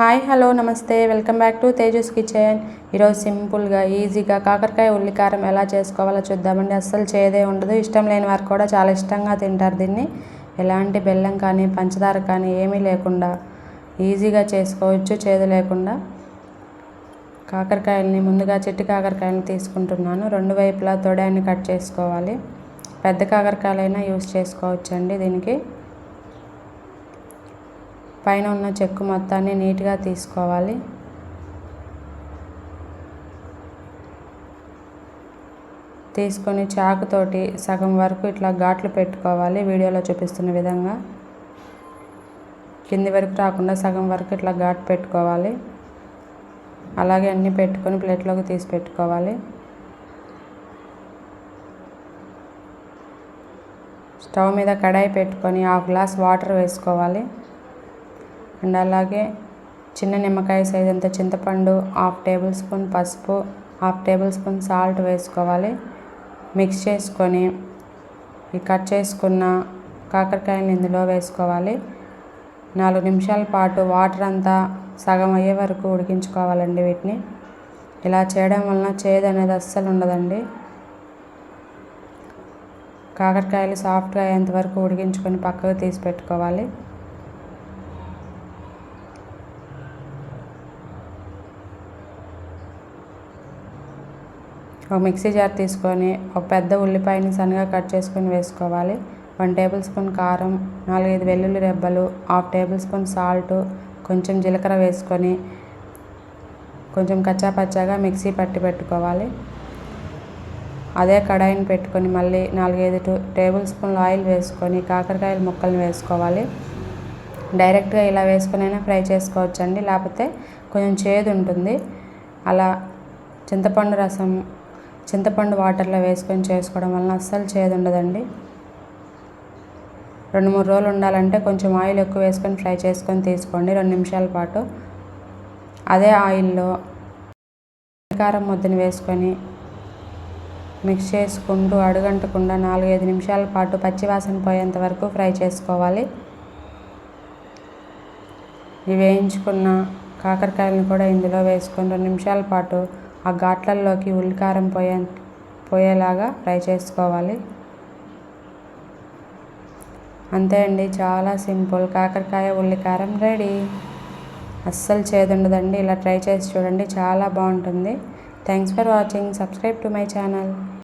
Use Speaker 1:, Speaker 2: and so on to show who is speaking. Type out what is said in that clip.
Speaker 1: Hi hello నమస్తే. Welcome back to Tejas kitchen. ఈరోజు సింపుల్గా ఈజీగా కాకరకాయ ఉల్లికారం ఎలా చేసుకోవాలో చూద్దామండి. అస్సలు చేదే ఉండదు. ఇష్టం లేని వారు కూడా చాలా ఇష్టంగా తింటారు దీన్ని. ఎలాంటి బెల్లం కానీ పంచదార కానీ ఏమీ లేకుండా ఈజీగా చేసుకోవచ్చు చేదు లేకుండా. కాకరకాయలని ముందుగా చెట్టు కాకరకాయలను తీసుకుంటున్నాను. రెండు వైపులా తొడాన్ని కట్ చేసుకోవాలి. పెద్ద కాకరకాయలైనా యూస్ చేసుకోవచ్చండి దీనికి. పైన ఉన్న చెక్కు మొత్తాన్ని నీట్గా తీసుకోవాలి. తీసుకొని చాకుతోటి సగం వరకు ఇట్లా ఘాట్లు పెట్టుకోవాలి. వీడియోలో చూపిస్తున్న విధంగా. కింది వరకు రాకుండా సగం వరకు ఇట్లా ఘాట్ పెట్టుకోవాలి. అలాగే అన్నీ పెట్టుకొని ప్లేట్లోకి తీసి పెట్టుకోవాలి. స్టవ్ మీద కడాయి పెట్టుకొని హాఫ్ గ్లాస్ వాటర్ వేసుకోవాలి. అండ్ అలాగే చిన్న నిమ్మకాయ సైజ్ అంత చింతపండు హాఫ్ టేబుల్ స్పూన్ పసుపు హాఫ్ టేబుల్ స్పూన్ సాల్ట్ వేసుకోవాలి. మిక్స్ చేసుకొని ఈ కట్ చేసుకున్న కాకరకాయలు ఇందులో వేసుకోవాలి. నాలుగు నిమిషాల పాటు వాటర్ అంతా సగం అయ్యే వరకు ఉడికించుకోవాలండి వీటిని. ఇలా చేయడం వలన చేదు అనేది అస్సలు ఉండదండి. కాకరకాయలు సాఫ్ట్గా అయ్యేంత వరకు ఉడికించుకొని పక్కకు తీసి పెట్టుకోవాలి. ఒక మిక్సీ జార్ తీసుకొని ఒక పెద్ద ఉల్లిపాయని సన్నగా కట్ చేసుకొని వేసుకోవాలి. వన్ టేబుల్ స్పూన్ కారం నాలుగైదు వెల్లుల్లి రెబ్బలు హాఫ్ టేబుల్ స్పూన్ సాల్ట్ కొంచెం జీలకర్ర వేసుకొని కొంచెం కచ్చా పచ్చాగా మిక్సీ పట్టి పెట్టుకోవాలి. అదే కడాయిని పెట్టుకొని మళ్ళీ నాలుగైదు టూ టేబుల్ స్పూన్లు ఆయిల్ వేసుకొని కాకరకాయల ముక్కలను వేసుకోవాలి. డైరెక్ట్గా ఇలా వేసుకునైనా ఫ్రై చేసుకోవచ్చండి. లేకపోతే కొంచెం చేదు ఉంటుంది. అలా చింతపండు రసం చింతపండు వాటర్లో వేసుకొని చేసుకోవడం వలన అస్సలు చేదు ఉండదండి రెండు మూడు రోజులు ఉండాలంటే కొంచెం ఆయిల్ ఎక్కువ వేసుకొని ఫ్రై చేసుకొని తీసుకోండి రెండు నిమిషాల పాటు. అదే ఆయిల్లో కారం ముద్దని వేసుకొని మిక్స్ చేసుకుంటూ అడుగంటకుండా నాలుగైదు నిమిషాల పాటు పచ్చివాసన పోయేంత వరకు ఫ్రై చేసుకోవాలి. ఇవి వేయించుకున్న కాకరకాయలను కూడా ఇందులో వేసుకొని రెండు నిమిషాల పాటు ఆ ఘాట్లల్లోకి ఉల్లికారం పోయే పోయేలాగా ఫ్రై చేసుకోవాలి. అంతే అండి చాలా సింపుల్. కాకరకాయ ఉల్లికారం రెడీ. అస్సలు చేదుండదండి. ఇలా ట్రై చేసి చూడండి చాలా బాగుంటుంది. Thanks for watching. Subscribe to my channel.